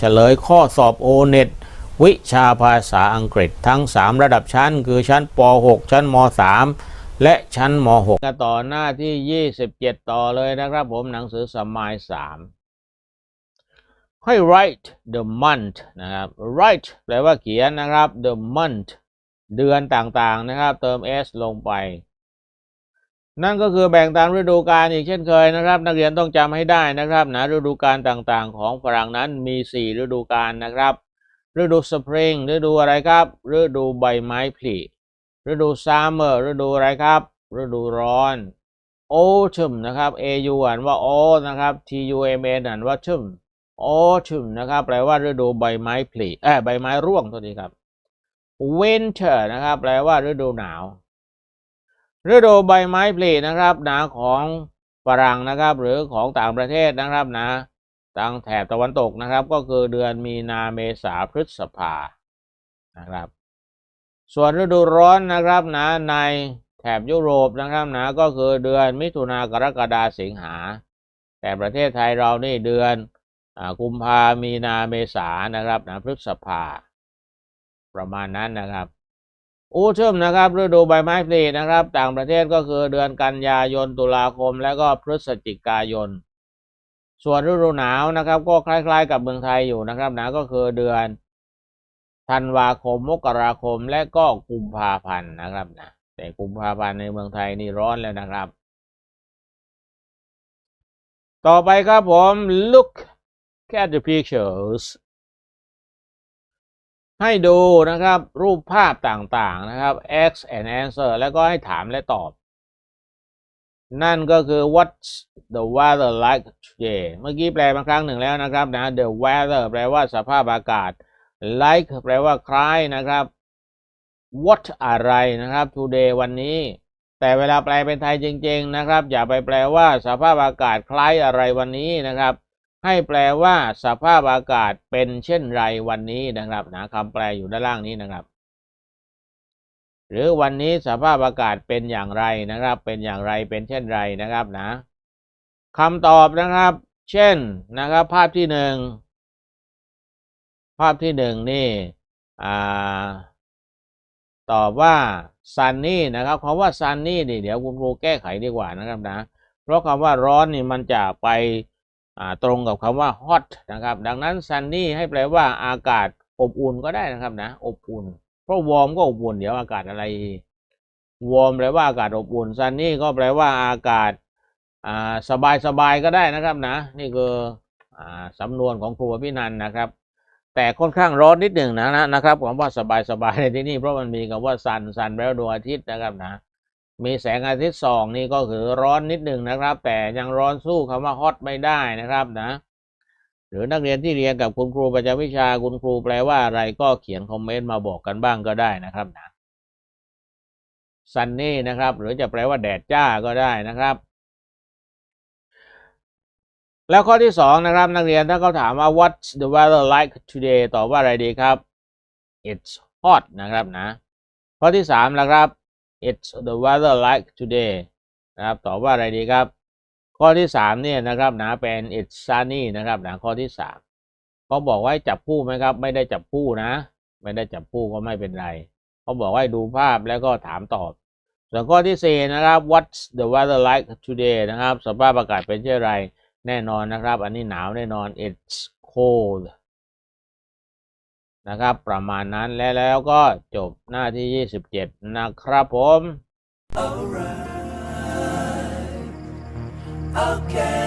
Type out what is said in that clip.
เฉลยข้อสอบโอเน็ตวิชาภาษาอังกฤษทั้ง 3 ระดับชั้น คือชั้นป .6 ชั้นม .3 และชั้นม .6 กันต่อหน้าที่ 27 ต่อเลยนะครับผมหนังสือสมัย 3 ให้ write the month นะครับ write แปลว่าเขียนนะครับ the month เดือนต่างๆนะครับ เติม s ลงไป นั่นก็คือแบ่งตามฤดูกาลอีกเช่นเคยนะครับ นักเรียนต้องจำให้ได้นะครับนะฤดูกาลต่างๆ ของฝรั่งนั้นมี 4 ฤดูกาลนะครับ ฤดูสปริงฤดูอะไรครับ ฤดูใบไม้ผลิฤดูซัมเมอร์ฤดูอะไรครับ ฤดูร้อน autumn นะครับ a u อ่านว่า o นะครับ t u m n อ่านว่า tum autumn นะครับ แปลว่าฤดูใบไม้ผลิเอ้ใบไม้ร่วงตัวนี้ครับ winter นะครับ แปลว่าฤดูหนาว ฤดูใบไม้ผลินะครับหนาของฝรั่งนะครับ หรือของต่างประเทศนะครับนะทางแถบตะวันตกนะครับ ก็คือเดือนมีนาเมษาพฤษภานะครับ ส่วนฤดูร้อนนะครับนะในแถบยุโรปนะครับนะก็คือเดือนมิถุนากรกฎาสิงหา แต่ประเทศไทยเรานี่เดือนกุมภามีนาเมษานะครับนะพฤษภาประมาณนั้นนะครับ อูทึมนะครับฤดูใบไม้ผลินะครับ ต่างประเทศก็คือเดือนกันยายนตุลาคม และก็พฤศจิกายน ส่วนฤดูหนาวนะครับ ก็คล้าย ๆ กับเมืองไทยอยู่นะครับนะก็คือเดือนธันวาคมมกราคมและก็กุมภาพันธ์นะครับนะแต่กุมภาพันธ์ในเมืองไทยนี่ร้อนแล้วนะครับ ต่อไปครับผม look at the pictures ให้ดูนะครับรูปภาพต่างๆนะครับ X and answer แล้วก็ให้ถามและตอบ นั่นก็คือ what's the weather like today เมื่อกี้แปลมาครั้งหนึ่งแล้วนะครับนะ the weather แปลว่าสภาพอากาศ like แปลว่าคล้ายนะครับ what อะไรนะครับ today วันนี้ แต่เวลาแปลเป็นไทยจริง ๆ นะครับ อย่าไปแปลว่าสภาพอากาศคล้ายอะไรวันนี้นะครับ ให้แปลว่าสภาพอากาศเป็นเช่นไรวันนี้นะครับนะคำแปลอยู่ด้านล่างนี้นะครับ หรือวันนี้สภาพอากาศเป็นอย่างไรนะครับ เป็นอย่างไรเป็นเช่นไรนะครับนะคำตอบนะครับ เช่นนะครับ ภาพที่หนึ่งภาพที่หนึ่งนี่อ่าตอบว่า sunny นะครับคำว่า sunny นี่เดี๋ยวคุณครูแก้ไขดีกว่านะครับนะ เพราะคำว่าร้อนนี่มันจะไป ตรงกับคำว่า hot นะครับ ดังนั้น sunny ให้แปลว่าอากาศอบอุ่นก็ได้นะครับนะ อบอุ่น เพราะ warm ก็อบอุ่น เดี๋ยวอากาศอะไร warm แปลว่าอากาศอบอุ่น sunny ก็แปลว่าอากาศสบายสบายก็ได้นะครับนะ นี่คืออสำนวนของครูพินันนะครับ แต่ค่อนข้างร้อนนิดหนึ่งนะนะนะครับคำว่าสบายสบายในที่นี่เพราะมันมีคำว่า sun sun แปลว่าดวงอาทิตย์นะครับนะ มีแสงอาทิตย์ส่องนี่ก็คือร้อนนิดหนึ่งนะครับ แต่ยังร้อนสู้คำว่าฮอตไม่ได้นะครับนะ หรือนักเรียนที่เรียนกับคุณครูประจำวิชาคุณครูแปลว่าอะไรก็เขียนคอมเมนต์มาบอกกันบ้างก็ได้นะครับนะซันนี่นะครับ หรือจะแปลว่าแดดจ้าก็ได้นะครับ แล้วข้อที่สองนะครับนักเรียนถ้าเขาถามว่า what's the weather like today ตอบว่าอะไรดีครับ it's hot นะครับนะ ข้อที่สามนะครับ it's the weather like today นะครับตอบว่าอะไรดีครับ ข้อที่สามเนี่ยนะครับหนะเป็น it's sunny นะครับหนะข้อที่สามเขาบอกว่าจับคู่ไหมครับ ไม่ได้จับคู่นะ ไม่ได้จับคู่ก็ไม่เป็นไรเขาบอกว่าดูภาพแล้วก็ถามตอบ ส่วนข้อที่สี่นะครับ what's the weather like today นะครับสภาพอากาศเป็นเช่นไรแน่นอนนะครับ อันนี้หนาวแน่นอน it's cold นะครับ ประมาณนั้นและแล้วก็จบหน้าที่ 27 นะครับผม Alright, okay.